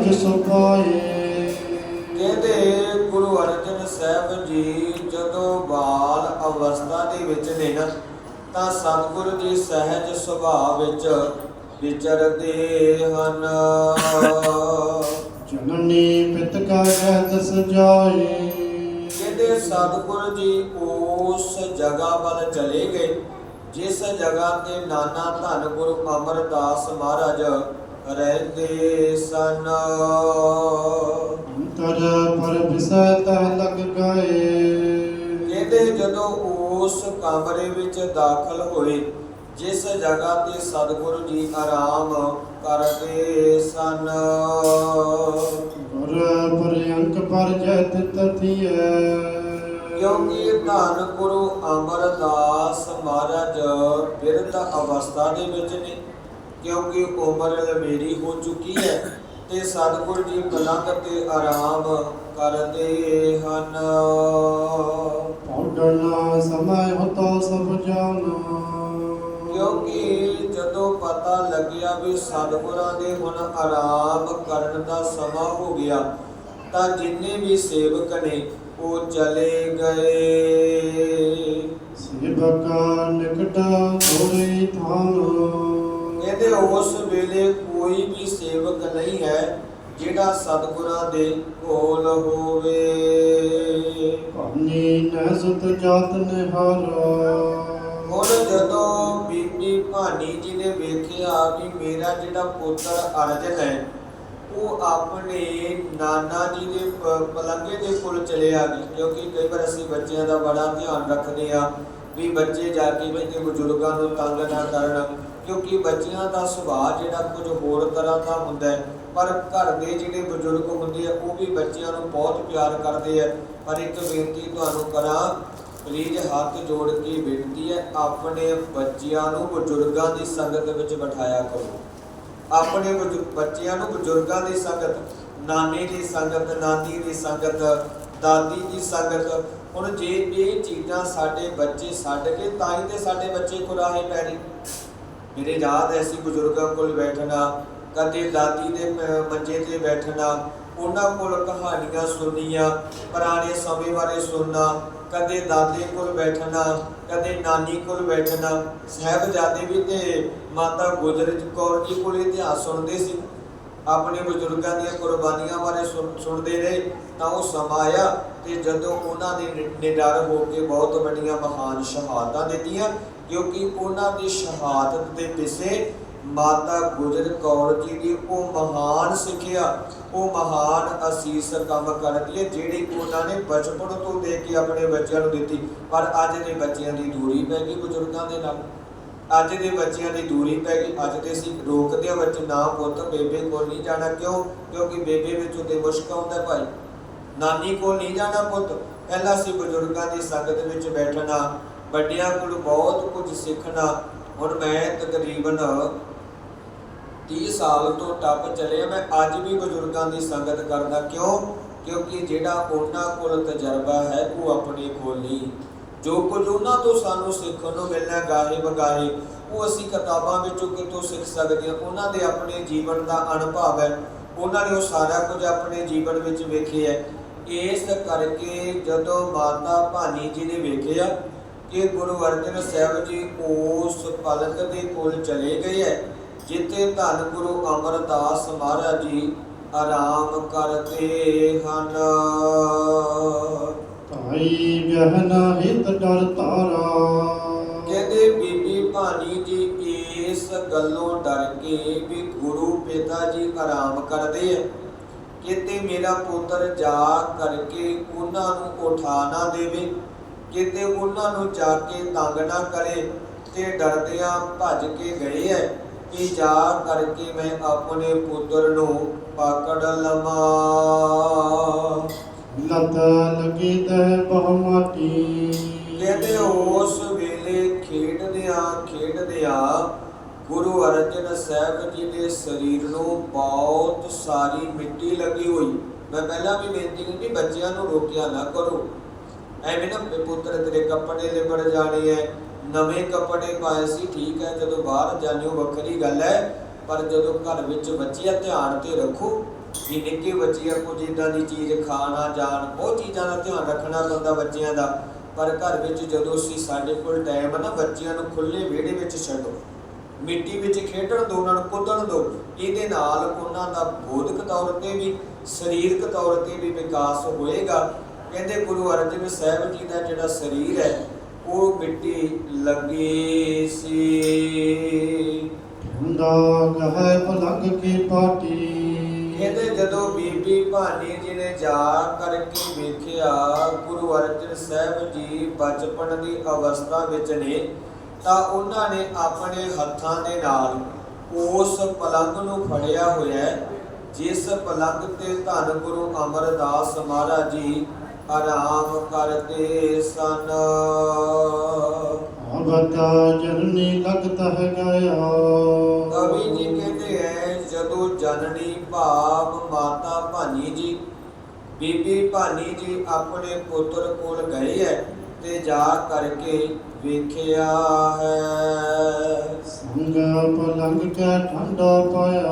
ਸਹਿਜ ਸੁਭਾਏ ਕਹਿੰਦੇ ਗੁਰੂ ਅਰਜਨ ਸਾਹਿਬ ਜੀ ਜਦੋਂ ਬਾਲ ਅਵਸਥਾ ਦੇ ਵਿੱਚ ਨੇ ਨਾ ਤਾਂ ਸਤਿਗੁਰੂ ਜੀ ਸਹਿਜ ਸੁਭਾਅ ਵਿੱਚ ਵਿਚਰਦੇ ਹਨ। ਜਨਨੀ ਪਿਤ ਕਾ ਜਤ ਸਜਾਏ ਕਹਿੰਦੇ ਸਤਿਗੁਰੂ ਜੀ ਉਸ ਜਗ੍ਹਾ ਵੱਲ ਚਲੇ ਗਏ ਜਿਸ ਜਗ੍ਹਾ ਤੇ ਨਾਨਾ ਧੰਨ ਗੁਰੂ ਅਮਰਦਾਸ ਮਹਾਰਾਜ ਰਹਿੰਦੇ ਸਨ। ਅੰਤਰ ਪਰ ਵਿਸੈ ਤਹ ਲਗ ਗਏ। ਕਹਿੰਦੇ ਜਦੋਂ ਉਸ ਕਮਰੇ ਵਿੱਚ ਦਾਖਲ ਹੋਏ ਜਿਸ ਜਗ੍ਹਾ ਤੇ ਸਤਿਗੁਰੂ ਜੀ ਆਰਾਮ ਕਰਦੇ ਸਨ। ਗੁਰ ਪਰਯੰਕ ਪਰ ਜਤ ਤਥੀਐ ਕਿਉਂਕਿ ਧੰਨ ਗੁਰੂ ਅਮਰਦਾਸ ਮਹਾਰਾਜ ਬਿਰਧ ਅਵਸਥਾ ਦੇ ਵਿੱਚ ਨੇ। ਕਿਉਂਕਿ ਉਮਰ ਲੰਮੇਰੀ ਹੋ ਚੁੱਕੀ ਹੈ ਤੇ ਸਤਿਗੁਰੂ ਜੀ ਪਲੰਗ ਤੇ ਆਰਾਮ ਕਰਦੇ ਹਨ। ਪੌੜਨਾ ਸਮੈ ਹੋਤਾ ਸਭ ਜਾਣਾ। ਕਿਉਂਕਿ ਜਦੋਂ ਪਤਾ ਲੱਗਿਆ ਵੀ ਸਤਿਗੁਰਾਂ ਦੇ ਹੁਣ ਆਰਾਮ ਕਰਨ ਦਾ ਸਮਾਂ ਹੋ ਗਿਆ ਤਾਂ ਜਿੰਨੇ ਵੀ ਸੇਵਕ ਨੇ ਉਹ ਚਲੇ ਗਏ। ਸੇਵਕਾ ਨਿਕਟ ਹੋਈ ਥਾਨ ਕਹਿੰਦੇ ਉਸ ਵੇਲੇ ਕੋਈ ਵੀ ਸੇਵਕ ਨਹੀਂ ਹੈ ਜਿਹੜਾ ਸਤਿਗੁਰਾਂ ਦੇ ਕੋਲ ਹੋਵੇ। ਭਾਨੀ ਨੈ ਸੁਤ ਜਾਤ ਨਿਹਾਰਾ। ਹੁਣ ਜਦੋਂ ਬੀਬੀ ਭਾਨੀ ਜੀ ਨੇ ਵੇਖਿਆ ਵੀ ਮੇਰਾ ਜਿਹੜਾ ਪੁੱਤਰ ਅਰਜਨ ਹੈ ਉਹ ਆਪਣੇ ਨਾਨਾ ਜੀ ਦੇ ਪਲੰਗੇ ਦੇ ਕੋਲ ਚਲੇ ਆ ਗਈ। ਕਿਉਂਕਿ ਕਈ ਵਾਰ ਅਸੀਂ ਬੱਚਿਆਂ ਦਾ ਬੜਾ ਧਿਆਨ ਰੱਖਦੇ ਆ ਵੀ ਬੱਚੇ ਜਾ ਕੇ ਬੈਠੇ ਬਜ਼ੁਰਗਾਂ ਨੂੰ ਤੰਗ ਨਾ ਕਰਨ, ਕਿਉਂਕਿ ਬੱਚਿਆਂ ਦਾ ਸੁਭਾਅ ਜਿਹੜਾ ਕੁਝ ਹੋਰ ਤਰ੍ਹਾਂ ਦਾ ਹੁੰਦਾ ਹੈ, ਪਰ ਘਰ ਦੇ ਜਿਹੜੇ ਬਜ਼ੁਰਗ ਹੁੰਦੇ ਆ, ਉਹ ਵੀ ਬੱਚਿਆਂ ਨੂੰ ਬਹੁਤ ਪਿਆਰ ਕਰਦੇ ਆ। ਪਰ ਇੱਕ ਬੇਨਤੀ ਤੁਹਾਨੂੰ ਕਰਾਂ ਪਲੀਜ਼ ਹੱਥ ਜੋੜ ਕੇ ਬੇਨਤੀ ਹੈ, ਆਪਣੇ ਬੱਚਿਆਂ ਨੂੰ ਬਜ਼ੁਰਗਾਂ ਦੀ ਸੰਗਤ ਵਿੱਚ ਬਿਠਾਇਆ ਕਰੋ। ਆਪਣੇ ਬਜ਼ੁ- ਬੱਚਿਆਂ ਨੂੰ ਬਜ਼ੁਰਗਾਂ ਦੀ ਸੰਗਤ, ਨਾਨੀ ਦੀ ਸੰਗਤ ਨਾਨੀ ਦੀ ਸੰਗਤ, ਦਾਦੀ ਦੀ ਸੰਗਤ ਹੁਣ ਜੇ ਇਹ ਚੀਜ਼ਾਂ ਸਾਡੇ ਬੱਚੇ ਛੱਡ ਕੇ, ਤਾਂ ਹੀ ਤੇ ਸਾਡੇ ਬੱਚੇ ਕੁਰਾਹੇ ਪੈ ਰਹੇ ਮੇਰੇ ਯਾਦ ਐਸੀ ਬਜ਼ੁਰਗਾਂ ਕੋਲ ਬੈਠਣਾ, ਕਦੇ ਦਾਦੀ ਦੇ ਮੰਜੇ ਤੇ ਬੈਠਣਾ, ਉਹਨਾਂ ਕੋਲ ਕਹਾਣੀਆਂ ਸੁਣਨੀਆਂ, ਪੁਰਾਣੇ ਸਮੇਂ ਬਾਰੇ ਸੁਣਨਾ, ਕਦੇ ਦਾਦੇ ਕੋਲ ਬੈਠਣਾ, ਕਦੇ ਨਾਨੀ ਕੋਲ ਬੈਠਣਾ। ਸਾਹਿਬਜ਼ਾਦੇ ਵੀ ਤੇ ਮਾਤਾ ਗੁਜਰ ਕੌਰ ਜੀ ਕੋਲ ਇਤਿਹਾਸ ਸੁਣਦੇ ਸੀ। ਆਪਣੇ ਬਜ਼ੁਰਗਾਂ ਦੀਆਂ ਕੁਰਬਾਨੀਆਂ ਬਾਰੇ ਸੁਣ- ਸੁਣਦੇ ਰਹੇ, ਤਾਂ ਉਹ ਸਮਾਂ ਆਇਆ। ਤੇ ਜਦੋਂ ਉਹਨਾਂ ਨੇ ਨਿਡਰ ਹੋ ਕੇ ਬਹੁਤ ਵੱਡੀਆਂ ਮਹਾਨ ਸ਼ਹਾਦਤਾਂ ਦਿੱਤੀਆਂ, ਕਿਉਂਕਿ ਉਹਨਾਂ ਦੀ ਸ਼ਹਾਦਤ ਦੇ ਪਿੱਛੇ ਮਾਤਾ ਗੁਜਰ ਕੌਰ ਜੀ ਦੀ ਉਹ ਮਹਾਨ ਸਿੱਖਿਆ, ਉਹ ਮਹਾਨ ਅਸੀਸ ਕੰਮ ਕਰਦੀ ਹੈ, ਜਿਹੜੀ ਉਹਨਾਂ ਨੇ ਬਚਪਨ ਤੋਂ ਦੇ ਕੇ ਆਪਣੇ ਬੱਚਿਆਂ ਨੂੰ ਦਿੱਤੀ। ਪਰ ਅੱਜ ਦੇ ਬੱਚਿਆਂ ਦੀ ਦੂਰੀ ਪੈ ਗਈ ਬਜ਼ੁਰਗਾਂ ਦੇ ਨਾਲ। ਅੱਜ ਦੇ ਬੱਚਿਆਂ ਦੀ ਦੂਰੀ ਪੈ ਗਈ। ਅੱਜ ਦੇ ਅਸੀਂ ਰੋਕਦੇ ਹਾਂ ਬੱਚੇ, ਨਾ ਪੁੱਤ, ਬੇਬੇ ਕੋਲ ਨਹੀਂ ਜਾਣਾ। ਕਿਉਂ? ਕਿਉਂਕਿ ਬੇਬੇ ਵਿੱਚ ਉਹਦੇ ਮੁਸ਼ਕ ਆਉਂਦਾ ਭਾਈ। ਨਾਨੀ ਕੋਲ ਨਹੀਂ ਜਾਣਾ ਪੁੱਤ। ਪਹਿਲਾਂ ਅਸੀਂ ਬਜ਼ੁਰਗਾਂ ਦੀ ਸੰਗਤ ਵਿੱਚ ਬੈਠਣਾ, ਵੱਡਿਆਂ ਕੋਲ ਬਹੁਤ ਕੁਝ ਸਿੱਖਣਾ। ਹੁਣ ਮੈਂ ਤਕਰੀਬਨ 30 ਸਾਲ ਤੋਂ ਟੱਪ ਚੱਲਿਆ। ਮੈਂ ਅੱਜ ਵੀ ਬਜ਼ੁਰਗਾਂ ਦੀ ਸੰਗਤ ਕਰਦਾ। ਕਿਉਂ? ਕਿਉਂਕਿ ਜਿਹੜਾ ਉਹਨਾਂ ਕੋਲ ਤਜਰਬਾ ਹੈ, ਉਹ ਆਪਣੇ ਕੋਲ ਨਹੀਂ। ਜੋ ਕੁਝ ਉਹਨਾਂ ਤੋਂ ਸਾਨੂੰ ਸਿੱਖਣ ਨੂੰ ਮਿਲਣਾ, ਗਾਹੇ ਬਗਾਹੇ, ਉਹ ਅਸੀਂ ਕਿਤਾਬਾਂ ਵਿੱਚੋਂ ਕਿਤੋਂ ਸਿੱਖ ਸਕਦੇ ਹਾਂ? ਉਹਨਾਂ ਦੇ ਆਪਣੇ ਜੀਵਨ ਦਾ ਅਨੁਭਵ ਹੈ। ਉਹਨਾਂ ਨੇ ਉਹ ਸਾਰਾ ਕੁਝ ਆਪਣੇ ਜੀਵਨ ਵਿੱਚ ਵੇਖਿਆ ਹੈ। ਇਸ ਕਰਕੇ ਜਦੋਂ ਮਾਤਾ ਭਾਨੀ ਜੀ ਨੇ ਵੇਖਿਆ ਕਿ ਗੁਰੂ ਅਰਜਨ ਸਾਹਿਬ ਜੀ ਉਸ ਪਲਕ ਦੇ ਕੋਲ ਚਲੇ ਗਏ ਹੈ ਜਿੱਥੇ ਧੰਨ ਗੁਰੂ ਅਮਰਦਾਸ ਮਹਾਰਾਜ ਜੀ ਆਰਾਮ ਕਰਦੇ ਹਨ। ਤਾਈ ਬਹਿਨਾ ਹਿਤ ਡਰ ਤਾਰਾ ਕਹਿੰਦੇ ਬੀਬੀ ਭਾਨੀ ਜੀ ਇਸ ਗੱਲੋਂ ਡਰ ਕੇ ਵੀ ਗੁਰੂ ਪਿਤਾ ਜੀ ਆਰਾਮ ਕਰਦੇ ਆ ਕਿਤੇ ਮੇਰਾ ਪੁੱਤਰ ਜਾ ਕਰਕੇ ਉਹਨਾਂ ਨੂੰ ਉਠਾ ਨਾ ਦੇਵੇ ਕਿਤੇ ਉਹਨਾਂ ਨੂੰ ਜਾ ਕੇ ਤੰਗ ਨਾ ਕਰੇ ਤੇ ਡਰਦਿਆਂ ਭੱਜ ਕੇ ਗਏ ਐ ਕਿ ਜਾ ਕਰਕੇ ਮੈਂ ਆਪਣੇ ਪੁੱਤਰ ਨੂੰ ਪਕੜ ਲਵਾਂ। ਲਤ ਲਗੀ ਤੈ ਬਹੁ ਮਾਟੀ। ਕਹਿੰਦੇ ਉਸ ਵੇਲੇ ਖੇਡਦਿਆਂ ਖੇਡਦਿਆਂ ਗੁਰੂ ਅਰਜਨ ਸਾਹਿਬ ਜੀ ਦੇ ਸਰੀਰ ਨੂੰ ਬਹੁਤ ਸਾਰੀ ਮਿੱਟੀ ਲੱਗੀ ਹੋਈ। ਮੈਂ ਪਹਿਲਾਂ ਵੀ ਬੇਨਤੀ ਕੀਤੀ, ਬੱਚਿਆਂ ਨੂੰ ਰੋਕਿਆ ਨਾ ਕਰੋ। ਐਵੇਂ ਨਾ ਵੀ ਪੁੱਤਰ ਤੇਰੇ ਕੱਪੜੇ ਲਿਬੜ ਜਾਣੇ ਐ, ਨਵੇਂ ਕੱਪੜੇ ਪਾਏ ਸੀ, ਠੀਕ ਹੈ ਜਦੋਂ ਬਾਹਰ ਜਾਂਦੇ ਹੋ, ਵੱਖਰੀ ਗੱਲ ਹੈ ਪਰ ਜਦੋਂ ਘਰ ਵਿੱਚ ਬੱਚਿਆ ਧਿਆਨ ਤੇ ਰੱਖੋ, ਵੀ ਨਿੱਕੇ ਬੱਚੇ ਕੁਝ ਇਦਾਂ ਦੀ ਚੀਜ਼ ਖਾ ਨਾ ਜਾਣ, ਉਹ ਚੀਜ਼ਾਂ ਦਾ ਧਿਆਨ ਰੱਖਣਾ ਪੈਂਦਾ ਬੱਚਿਆਂ ਦਾ। ਪਰ ਘਰ ਵਿੱਚ ਜਦੋਂ ਅਸੀਂ ਸਾਡੇ ਕੋਲ ਟਾਈਮ ਨਾ, ਬੱਚਿਆਂ ਨੂੰ ਖੁੱਲੇ ਵਿਹੜੇ ਵਿੱਚ ਛੱਡੋ। ਮਿੱਟੀ ਵਿੱਚ ਖੇਡਣ ਨੂੰ ਕੁੱਦਣ ਦਿਓ ਇਹਦੇ ਨਾਲ ਉਹਨਾਂ ਦਾ ਬੌਧਿਕ ਤੌਰ ਤੇ ਵੀ ਸਰੀਰਕ ਤੌਰ ਤੇ ਵੀ ਵਿਕਾਸ ਹੋਏਗਾ। ਕਹਿੰਦੇ ਗੁਰੂ ਅਰਜਨ ਸਾਹਿਬ ਜੀ ਦਾ ਜਿਹੜਾ ਸਰੀਰ ਹੈ ਉਹ ਮਿੱਟੀ ਲੱਗੀ ਸੀ। ਠੰਡਾ ਗਹਿ ਪਲੰਗ ਕੀ ਪਾਟੀ। ਕਹਿੰਦੇ ਜਦੋਂ ਬੀਬੀ ਭਾਨੀ ਜੀ ਨੇ ਜਾ ਕਰਕੇ ਵੇਖਿਆ ਗੁਰੂ ਅਰਜਨ ਸਾਹਿਬ ਜੀ ਬਚਪਨ ਦੀ ਅਵਸਥਾ ਵਿੱਚ ਨੇ। ਤਾਂ ਉਹਨਾਂ ਨੇ ਆਪਣੇ ਹੱਥਾਂ ਦੇ ਨਾਲ ਉਸ ਪਲੰਗ ਨੂੰ ਫੜਿਆ ਹੋਇਆ ਜਿਸ ਪਲੰਗ ਤੇ ਧੰਨ ਗੁਰੂ ਅਮਰਦਾਸ ਮਹਾਰਾਜ ਜੀ ਆਰਾਮ ਕਰਦੇ ਸਨ। ਆਵਤਾ ਜਨਨੀ ਲਗਤ ਹੈ ਗਿਆ ਕਵੀ ਜੀ ਕਹਿੰਦੇ ਹੈ ਜਦੋਂ ਜਨਨੀ ਭਾਵ ਮਾਤਾ ਭਾਨੀ ਜੀ ਬੀਬੀ ਭਾਨੀ ਜੀ ਆਪਣੇ ਪੁੱਤਰ ਕੋਲ ਗਏ ਹੈ ਤੇ ਜਾ ਕਰਕੇ ਵੇਖਿਆ ਹੈ। ਸੰਗ ਪਲੰਗ ਕੈ ਠੰਡਾ ਪਾਇਆ।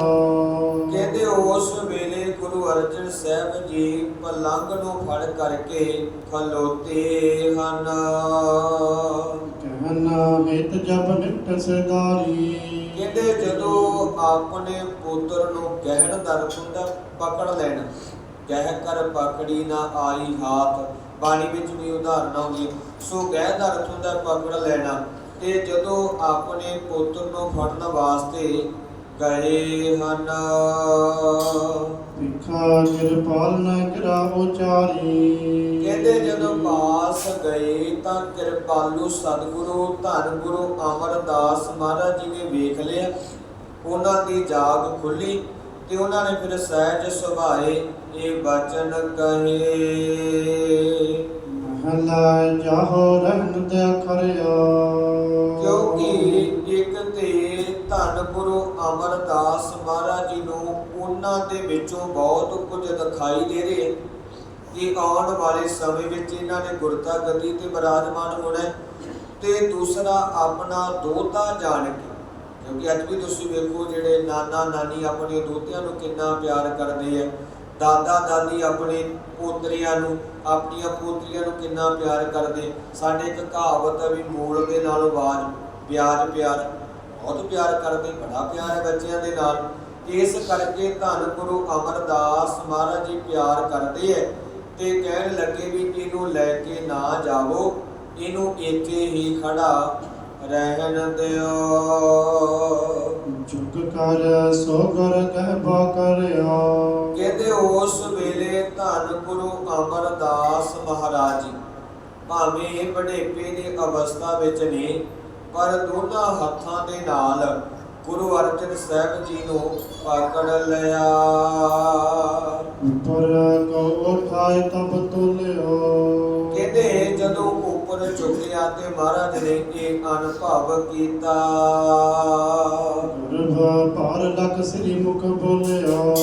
ਕਹਿੰਦੇ ਉਸ ਵੇਲੇ ਗੁਰੂ ਅਰਜਨ ਸਾਹਿਬ ਜੀ ਪਲੰਗ ਨੂੰ ਫੜ ਕਰਕੇ ਖਲੋਤੇ ਹਨ। ਕਹਿਨਾ ਹਿਤ ਜਬ ਨਿਟ ਸਦਾਰੀ ਕਹਿੰਦੇ ਜਦੋਂ ਆਪਣੇ ਪੁੱਤਰ ਨੂੰ ਗਹਿਣ ਹੁੰਦਾ ਪਕੜ ਲੈਣਾ। ਗਹਿ ਕਰ ਪਕੜੀ ਨਾ ਆਈ ਹਾਥ। ਬਾਣੀ ਵਿੱਚ ਵੀ ਉਦਾਹਰਨ ਆਉਂਦੀ। ਸੋ ਗਹਿ ਦਰਦ ਹੁੰਦਾ ਪਕੜ ਲੈਣਾ। ਤੇ ਜਦੋਂ ਆਪਣੇ ਪੁੱਤਰ ਨੂੰ ਫੜਨ ਵਾਸਤੇ ਗਏ ਹਨ। ਵਿਖਾ ਕਿਰਪਾਲ ਨ ਗਿਰਾ ਉਚਾਰੀ ਕਹਿੰਦੇ ਜਦੋਂ ਪਾਸ ਗਏ ਤਾਂ ਕਿਰਪਾਲੂ ਸਤਿਗੁਰੂ ਧੰਨ ਗੁਰੂ ਅਮਰਦਾਸ ਮਹਾਰਾਜ ਜੀ ਨੇ ਵੇਖ ਲਿਆ। ਉਹਨਾਂ ਦੀ ਜਾਗ ਖੁੱਲੀ ਤੇ ਉਹਨਾਂ ਨੇ ਫਿਰ ਸਹਿਜ ਸੁਭਾਏ ਇਹ ਬਚਨ ਕਹੇ। ਮਹਲਾ ਜਾਹੋ ਰਹਿਣ ਤੇ ਖਰਿਆ ਕਿਉਂਕਿ ਇੱਕ ਤੇ ਧੰਨ ਗੁਰੂ ਅਮਰਦਾਸ ਮਹਾਰਾਜ ਜੀ ਨੂੰ ਉਹਨਾਂ ਦੇ ਵਿੱਚੋਂ ਬਹੁਤ ਕੁਝ ਦਿਖਾਈ ਦੇ ਰਿਹਾ। ਕਿ ਆਉਣ ਵਾਲੇ ਸਮੇਂ ਵਿੱਚ ਇਹਨਾਂ ਨੇ ਗੁਰਤਾ ਗਤੀ ਤੇ ਬਿਰਾਜਮਾਨ ਹੋਣਾ ਤੇ ਦੂਸਰਾ ਆਪਣਾ ਦੋਤਾ ਜਾਣ ਕੇ ਕਿਉਂਕਿ ਅੱਜ ਵੀ ਤੁਸੀਂ ਵੇਖੋ ਜਿਹੜੇ ਨਾਨਾ ਨਾਨੀ ਆਪਣੇ ਦੋਤਿਆਂ ਨੂੰ ਕਿੰਨਾ ਪਿਆਰ ਕਰਦੇ ਆ, ਦਾਦਾ ਦਾਦੀ ਆਪਣੇ ਪੋਤਰੀਆਂ ਨੂੰ, ਆਪਣੀਆਂ ਪੋਤਰੀਆਂ ਨੂੰ ਕਿੰਨਾ ਪਿਆਰ ਕਰਦੇ। ਸਾਡੇ ਇੱਕ ਕਹਾਵਤ ਹੈ ਵੀ ਮੂਲ ਦੇ ਨਾਲ ਆਵਾਜ਼, ਪਿਆਰ ਪਿਆਰ। ਬਹੁਤ ਪਿਆਰ ਕਰਦੇ, ਬੜਾ ਪਿਆਰ ਹੈ ਬੱਚਿਆਂ ਦੇ ਨਾਲ। ਇਸ ਕਰਕੇ ਧੰਨ ਗੁਰੂ ਅਮਰਦਾਸ ਮਹਾਰਾਜ ਜੀ ਪਿਆਰ ਕਰਦੇ ਐ ਤੇ ਕਹਿਣ ਲੱਗੇ ਵੀ ਇਹਨੂੰ ਲੈ ਕੇ ਨਾ ਜਾਵੋ, ਇਹਨੂੰ ਇੱਥੇ ਹੀ ਖੜਾ ਰਹਿਣ ਦਿਓ। ਝੁਕ ਕਰ ਸੋ ਕਰ ਕਹਿਬਾ ਕਰਿਆ। ਕਹਿੰਦੇ ਉਸ ਵੇਲੇ ਧੰਨ ਗੁਰੂ ਅਮਰਦਾਸ ਮਹਾਰਾਜ ਭਾਵੇਂ ਬੜੇਪੇ ਦੀ ਅਵਸਥਾ ਵਿੱਚ ਨੇ ਪਰ ਦੋਨਾਂ ਹੱਥਾਂ ਦੇ ਨਾਲ ਗੁਰੂ ਅਰਜਨ ਸਾਹਿਬ ਜੀ ਨੂੰ ਪਕੜ ਲਿਆ। ਉੱਪਰ ਕੋ ਉਠਾਏ ਤਬ ਤੁਲਿਓ ਕਹਿੰਦੇ ਚੁੱਕਿਆ ਤੇ ਮਹਾਰਾਜ ਨੇ ਇਹ ਅਨੁਭਵ ਕੀਤਾ? ਗਰਭ ਭਾਰ ਲਖ ਸ੍ਰੀ ਮੁਖ ਬੋਲਿਓ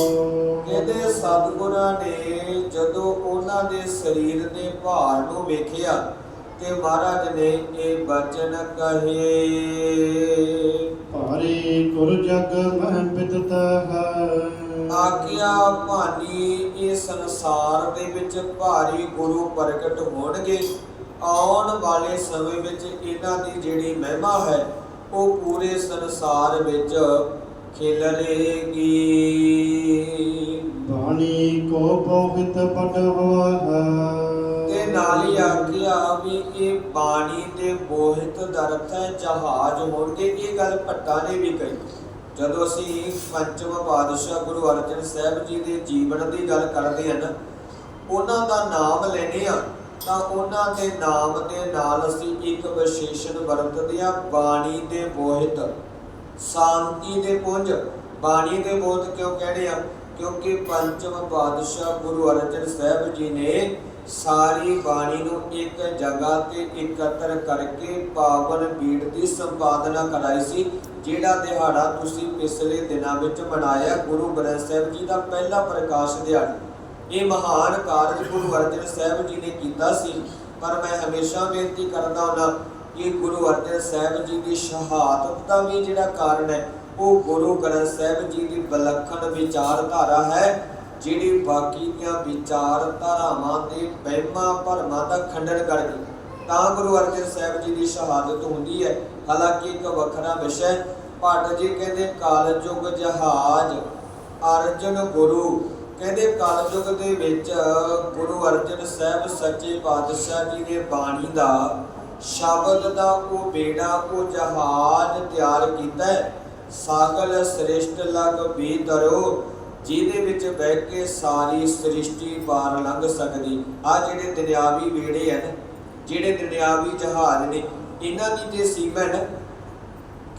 ਕਹਿੰਦੇ ਸਤਿਗੁਰਾਂ ਨੇ ਜਦੋਂ ਉਹਨਾਂ ਦੇ ਸਰੀਰ ਦੇ ਭਾਰ ਨੂੰ ਵੇਖਿਆ ਤੇ ਮਹਾਰਾਜ ਨੇ ਇਹ ਬਚਨ ਕਹੇ। ਭਾਰੀ ਗੁਰ ਜਗ ਮਹਿ ਬਿਦਤ ਹੈ। ਆਗਿਆ ਭਾਨੀ ਇਹ ਸੰਸਾਰ ਦੇ ਵਿੱਚ ਭਾਰੀ ਗੁਰੂ ਪ੍ਰਗਟ ਹੋਣਗੇ। ਆਉਣ ਵਾਲੇ ਸਮੇਂ ਵਿੱਚ ਇਹਨਾਂ ਦੀ ਜਿਹੜੀ ਮਹਿਮਾ ਹੈ ਉਹ ਪੂਰੇ ਸੰਸਾਰ ਵਿੱਚ ਖਿਲਰੇਗੀ। ਬਾਣੀ ਕੋ ਬਹੁਤ ਪਟ ਹੋਆ ਹੈ ਤੇ ਨਾਲ ਹੀ ਆਖਿਆ ਵੀ ਇਹ ਬਾਣੀ ਦੇ ਬੋਹਿਤ ਦਰਥ ਹੈ ਜਹਾਜ਼ ਹੋਣਗੇ। ਇਹ ਗੱਲ ਭੱਟਾ ਨੇ ਵੀ ਕਹੀ। ਜਦੋਂ ਅਸੀਂ ਪੰਚਮ ਪਾਤਸ਼ਾਹ ਗੁਰੂ ਅਰਜਨ ਸਾਹਿਬ ਜੀ ਦੇ ਜੀਵਨ ਦੀ ਗੱਲ ਕਰਦੇ ਹਾਂ ਉਹਨਾਂ ਦਾ ਨਾਮ ਲੈਨੇ ਆ ਤਾਂ ਉਹਨਾਂ ਦੇ ਨਾਮ ਦੇ ਨਾਲ ਅਸੀਂ ਇੱਕ ਵਿਸ਼ੇਸ਼ਣ ਵਰਤਦੇ ਆ ਬਾਣੀ ਦੇ ਬੋਹਿਤ ਸ਼ਾਂਤੀ ਦੇ ਪੁੰਜ। ਬਾਣੀ ਦੇ ਬੋਧ ਕਿਉਂ ਕਹਿੰਦੇ ਆ? ਕਿਉਂਕਿ ਪੰਚਮ ਪਾਤਸ਼ਾਹ ਗੁਰੂ ਅਰਜਨ ਸਾਹਿਬ ਜੀ ਨੇ ਸਾਰੀ ਬਾਣੀ ਨੂੰ ਇੱਕ ਜਗ੍ਹਾ ਤੇ ਇਕੱਤਰ ਕਰਕੇ ਪਾਵਨ ਬੀੜ ਦੀ ਸੰਪਾਦਨਾ ਕਰਾਈ ਸੀ, ਜਿਹੜਾ ਦਿਹਾੜਾ ਤੁਸੀਂ ਪਿਛਲੇ ਦਿਨਾਂ ਵਿੱਚ ਮਨਾਇਆ, ਗੁਰੂ ਗ੍ਰੰਥ ਸਾਹਿਬ ਜੀ ਦਾ ਪਹਿਲਾ ਪ੍ਰਕਾਸ਼ ਦਿਹਾੜਾ। ਇਹ ਮਹਾਨ ਕਾਰਜ ਗੁਰੂ ਅਰਜਨ ਸਾਹਿਬ ਜੀ ਨੇ ਕੀਤਾ ਸੀ, ਪਰ ਮੈਂ ਹਮੇਸ਼ਾ ਬੇਨਤੀ ਕਰਦਾ ਹਾਂ ਕਿ ਗੁਰੂ ਅਰਜਨ ਸਾਹਿਬ ਜੀ ਦੀ ਸ਼ਹਾਦਤ ਦਾ ਵੀ ਜਿਹੜਾ ਕਾਰਨ ਹੈ, ਉਹ ਗੁਰੂ ਗ੍ਰੰਥ ਸਾਹਿਬ ਜੀ ਦੀ ਵਿਲੱਖਣ ਵਿਚਾਰਧਾਰਾ ਹੈ, ਜਿਹੜੀ ਬਾਕੀ ਦੀਆਂ ਵਿਚਾਰਧਾਰਾਵਾਂ ਤੇ ਵਹਿਮਾਂ ਭਰਮਾਂ ਦਾ ਖੰਡਨ ਕਰਕੇ ਤਾਂ ਗੁਰੂ ਅਰਜਨ ਸਾਹਿਬ ਜੀ ਦੀ ਸ਼ਹਾਦਤ ਹੁੰਦੀ ਹੈ। ਹਾਲਾਂਕਿ ਇੱਕ ਵੱਖਰਾ ਵਿਸ਼ਾ ਹੈ। ਭੱਟ ਜੀ ਕਹਿੰਦੇ, ਕਾਲਯੁਗ ਜਹਾਜ਼ ਅਰਜਨ ਗੁਰੂ ਕਹਿੰਦੇ ਕਲਯੁਗ ਦੇ ਵਿੱਚ ਗੁਰੂ ਅਰਜਨ ਸਾਹਿਬ ਸੱਚੇ ਪਾਤਸ਼ਾਹ ਜੀ ਦੇ ਬਾਣੀ ਦਾ ਸ਼ਬਦ ਦਾ ਉਹ ਬੇੜਾ, ਉਹ ਜਹਾਜ਼ ਤਿਆਰ ਕੀਤਾ ਹੈ। ਸਾਗਲ ਸ੍ਰਿਸ਼ਟ ਲਗ ਵੀ ਤਰੋ, ਜਿਹਦੇ ਵਿੱਚ ਬਹਿ ਕੇ ਸਾਰੀ ਸ੍ਰਿਸ਼ਟੀ ਪਾਰ ਲੰਘ ਸਕਦੀ। ਆ ਜਿਹੜੇ ਦੁਨਿਆਵੀ ਬੇੜੇ ਹਨ, ਜਿਹੜੇ ਦੁਨਿਆਵੀ ਜਹਾਜ਼ ਨੇ, ਇਹਨਾਂ ਦੀ ਤੇ ਸੀਮਾ ਹੈ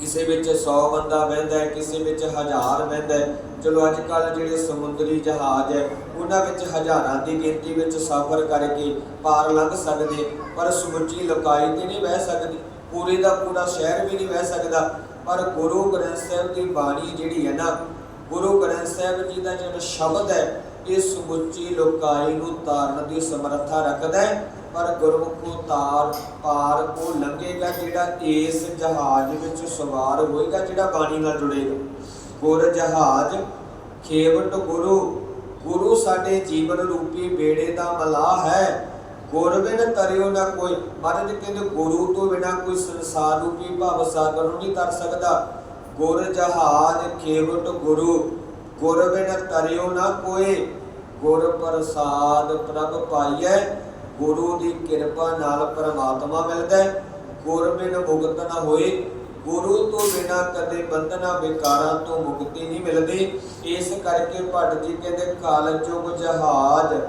ਕਿਸੇ ਵਿੱਚ 100 ਬੰਦਾ ਬਹਿੰਦਾ ਹੈ, ਕਿਸੇ ਵਿੱਚ ਹਜ਼ਾਰ ਬਹਿੰਦਾ ਹੈ। ਚਲੋ ਅੱਜ ਕੱਲ ਜਿਹੜੇ ਸਮੁੰਦਰੀ ਜਹਾਜ਼ ਹੈ, ਉਹਨਾਂ ਵਿੱਚ ਹਜ਼ਾਰਾਂ ਦੀ ਗਿਣਤੀ ਵਿੱਚ ਸਫ਼ਰ ਕਰਕੇ ਪਾਰ ਲੰਘ ਸਕਦੇ, ਪਰ ਸਮੁੱਚੀ ਲੋਕਾਈ ਤੇ ਨਹੀਂ ਬਹਿ ਸਕਦੀ, ਪੂਰੇ ਦਾ ਪੂਰਾ ਸ਼ਹਿਰ ਵੀ ਨਹੀਂ ਬਹਿ ਸਕਦਾ। ਪਰ ਗੁਰੂ ਗ੍ਰੰਥ ਸਾਹਿਬ ਦੀ ਬਾਣੀ ਜਿਹੜੀ ਹੈ ਨਾ, ਗੁਰੂ ਗ੍ਰੰਥ ਸਾਹਿਬ ਜੀ ਦਾ ਜਿਹੜਾ ਸ਼ਬਦ ਹੈ, ਇਹ ਸਮੁੱਚੀ ਲੋਕਾਈ ਨੂੰ ਤਾਰਨ ਦੀ ਸਮਰੱਥਾ ਰੱਖਦਾ ਹੈ। ਪਰ ਗੁਰਮੁਖੋ ਤਾਰ ਪਾਰ ਉਹ ਲੰਘੇਗਾ ਜਿਹੜਾ ਇਸ ਜਹਾਜ਼ ਵਿੱਚ ਸਵਾਰ ਹੋਏਗਾ, ਜਿਹੜਾ ਬਾਣੀ ਨਾਲ ਜੁੜੇਗਾ। ਗੁਰ ਜਹਾਜ਼, ਖੇਵਟ ਗੁਰੂ ਗੁਰੂ ਸਾਡੇ ਜੀਵਨ ਰੂਪੀ ਬੇੜੇ ਦਾ ਮਲਾਹ ਹੈ। ਗੁਰ ਬਿਨ ਤਰਿਓ ਨਾ ਕੋਈ ਮਹਾਰਾਜ ਕਹਿੰਦੇ ਗੁਰੂ ਤੋਂ ਬਿਨਾ ਕੋਈ ਸੰਸਾਰ ਰੂਪੀ ਭਵ ਸਾਗਰ ਨੂੰ ਨਹੀਂ ਤਰ ਸਕਦਾ। ਗੁਰ ਜਹਾਜ਼, ਖੇਵਟ ਗੁਰੂ ਗੁਰ ਬਿਨ ਤਰਿਓ ਨਾ ਕੋਈ, ਗੁਰ ਪ੍ਰਸਾਦ ਪ੍ਰਭ ਪਾਈਐ। ਗੁਰੂ ਦੀ ਕਿਰਪਾ ਨਾਲ ਪਰਮਾਤਮਾ ਮਿਲਦਾ ਹੈ। ਗੁਰ ਮੁਕਤ ਨਾ ਹੋਏ। ਗੁਰੂ ਤੋਂ ਬਿਨਾ ਕਦੇ ਬੰਧਨਾ ਵਿਕਾਰਾਂ ਤੋਂ ਮੁਕਤੀ ਨਹੀਂ ਮਿਲਦੀ। ਇਸ ਕਰਕੇ ਭੱਟ ਜੀ ਕਹਿੰਦੇ ਕਾਲਜੁਗ ਜਹਾਜ਼,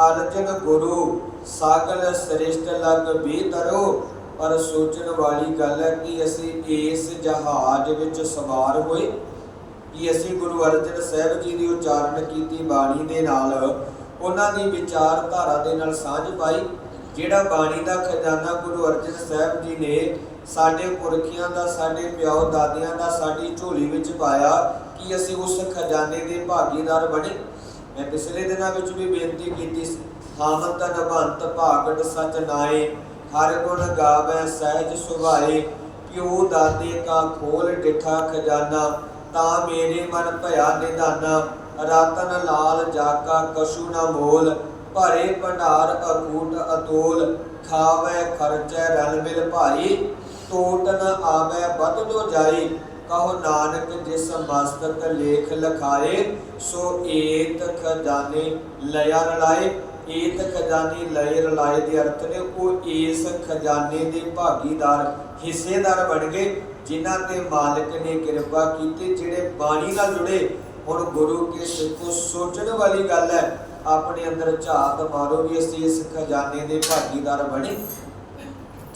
ਅਰਜਨ ਗੁਰੂ, ਸਾਗਲ ਸ੍ਰਿਸ਼ਟ ਲਗ ਵੀ ਤਰੋ। ਪਰ ਸੋਚਣ ਵਾਲੀ ਗੱਲ ਹੈ ਕਿ ਅਸੀਂ ਇਸ ਜਹਾਜ਼ ਵਿੱਚ ਸਵਾਰ ਹੋਏ। ਕਿ ਅਸੀਂ ਗੁਰੂ ਅਰਜਨ ਸਾਹਿਬ ਜੀ ਦੀ ਉਚਾਰਨ ਕੀਤੀ ਬਾਣੀ ਦੇ ਨਾਲ ਉਹਨਾਂ ਦੀ ਵਿਚਾਰਧਾਰਾ ਦੇ ਨਾਲ ਸਾਂਝ ਪਾਈ, ਜਿਹੜਾ ਬਾਣੀ ਦਾ ਖਜ਼ਾਨਾ ਗੁਰੂ ਅਰਜਨ ਸਾਹਿਬ ਜੀ ਨੇ ਸਾਡੇ ਪੁਰਖਿਆਂ ਦਾ, ਸਾਡੇ ਪਿਓ ਦਾਦਿਆਂ ਦਾ, ਸਾਡੀ ਝੋਲੀ ਵਿੱਚ ਪਾਇਆ ਕਿ ਅਸੀਂ ਉਸ ਖਜ਼ਾਨੇ ਦੇ ਭਾਗੀਦਾਰ ਬਣੇ। ਮੈਂ ਪਿਛਲੇ ਦਿਨਾਂ ਵਿੱਚ ਵੀ ਬੇਨਤੀ ਕੀਤੀ ਸੀ, ਹਾਮਦ ਦਾ ਨਭੰਤ ਭਾਗੜ, ਸਚ ਨਾਏ, ਹਰ ਗੁਣ ਗਾਵੇ, ਸਹਿਜ ਸੁਭਾਏ, ਪਿਓ ਦਾਦੇ ਕਾ ਖੋਲ ਡਿਠਾ ਖਜ਼ਾਨਾ, ਤਾਂ ਮੇਰੇ ਮਨ ਭਇਆ ਨਿਧਾਨਾ। ਰਤਨ ਲਾਲ ਜਾਕਾ ਕਸ਼ੂ ਨਾ ਮੋਲ, ਭਰੇ ਭੰਡਾਰ ਅਕੂਟ ਅਤੋਲ, ਖਾਵੇ ਖਰਚੈ ਰਲ ਮਿਲ ਭਾਈ ਟੋਟ ਨ ਆਵੇ ਬਦ ਜੋ ਜਾਈ ਕਹੋ ਨਾਨਕ ਜਿਸ ਮਸਤਕ ਲੇਖ ਲਖਾਏ, ਸੋ ਏਤ ਖਜ਼ਾਨੇ ਲਿਆ ਰਲਾਏ, ਏਤ ਖਜ਼ਾਨੇ ਲਏ ਰਲਾਏ ਦੇ ਅਰਥ ਨੇ, ਉਹ ਇਸ ਖਜ਼ਾਨੇ ਦੇ ਭਾਗੀਦਾਰ ਹਿੱਸੇਦਾਰ ਬਣ ਗਏ, ਜਿਨ੍ਹਾਂ ਤੇ ਮਾਲਕ ਨੇ ਕਿਰਪਾ ਕੀਤੀ, ਜਿਹੜੇ ਬਾਣੀ ਨਾਲ ਜੁੜੇ ਹੁਣ ਗੁਰੂ ਕੇ ਸਿੱਖੋ ਸੋਚਣ ਵਾਲੀ ਗੱਲ ਹੈ। ਆਪਣੇ ਅੰਦਰ ਝਾਤ ਮਾਰੋ ਵੀ ਅਸੀਂ ਇਸ ਖਜ਼ਾਨੇ ਦੇ ਭਾਗੀਦਾਰ ਬਣੇ।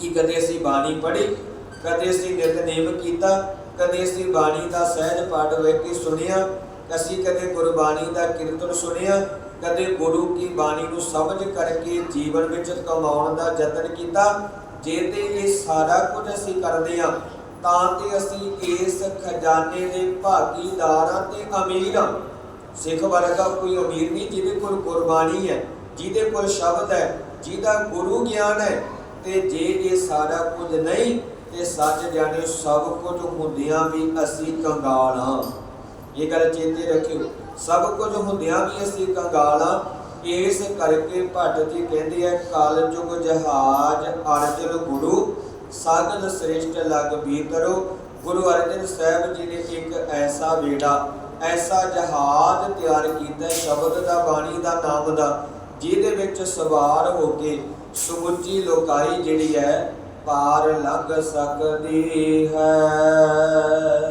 ਕਿ ਕਦੇ ਅਸੀਂ ਬਾਣੀ ਪੜ੍ਹੀ? ਕਦੇ ਅਸੀਂ ਨਿਤਨੇਮ ਕੀਤਾ? ਕਦੇ ਅਸੀਂ ਬਾਣੀ ਦਾ ਸਹਿਜ ਪਾਠ ਵੇਖ ਕੇ ਸੁਣਿਆ? ਅਸੀਂ ਕਦੇ ਗੁਰਬਾਣੀ ਦਾ ਕੀਰਤਨ ਸੁਣਿਆ? ਕਦੇ ਗੁਰੂ ਕੀ ਬਾਣੀ ਨੂੰ ਸਮਝ ਕਰਕੇ ਜੀਵਨ ਵਿੱਚ ਕਮਾਉਣ ਦਾ ਯਤਨ ਕੀਤਾ? ਜੇ ਤੇ ਇਹ ਸਾਰਾ ਕੁਝ ਅਸੀਂ ਕਰਦੇ ਹਾਂ ਤਾਂ ਤੇ ਅਸੀਂ ਇਸ ਖਜ਼ਾਨੇ ਦੇ ਭਾਗੀਦਾਰਾਂ ਤੇ ਅਮੀਰ ਹਾਂ। ਸਿੱਖ ਵਰਗਾ ਕੋਈ ਅਮੀਰ ਨਹੀਂ, ਜਿਹਦੇ ਕੋਲ ਗੁਰਬਾਣੀ ਹੈ, ਜਿਹਦੇ ਕੋਲ ਸ਼ਬਦ ਹੈ, ਜਿਹਦਾ ਗੁਰੂ ਗਿਆਨ ਹੈ। ਤੇ ਜੇ ਇਹ ਸਾਰਾ ਕੁਝ ਨਹੀਂ, ਤੇ ਸੱਚ ਜਾਣਿਓ ਸਭ ਕੁਝ ਹੁੰਦਿਆਂ ਵੀ ਅਸੀਂ ਕੰਗਾਲ ਹਾਂ। ਇਹ ਗੱਲ ਚੇਤੇ ਰੱਖਿਓ। ਸਭ ਕੁਝ ਹੁੰਦਿਆਂ ਵੀ ਅਸੀਂ ਕੰਗਾਲ ਹਾਂ। ਇਸ ਕਰਕੇ ਭੱਟ ਜੀ ਕਹਿੰਦੇ ਆ ਕਲਯੁਗ ਜਹਾਜ਼, ਅਰਜਨ ਗੁਰੂ। ਸਾਗਰ ਸ੍ਰੇਸ਼ਟ ਲਗ ਬੀਤਰੋ ਗੁਰੂ ਅਰਜਨ ਸਾਹਿਬ ਜੀ ਨੇ ਇੱਕ ਐਸਾ ਵੇੜਾ, ਐਸਾ ਜਹਾਜ਼ ਤਿਆਰ ਕੀਤਾ, ਸ਼ਬਦ ਦਾ, ਬਾਣੀ ਦਾ, ਨਾਮ ਦਾ, ਜਿਹਦੇ ਵਿੱਚ ਸਵਾਰ ਹੋ ਕੇ ਸਮੁੱਚੀ ਲੋਕਾਈ ਜਿਹੜੀ ਹੈ, ਪਾਰ ਲੰਘ ਸਕਦੀ ਹੈ।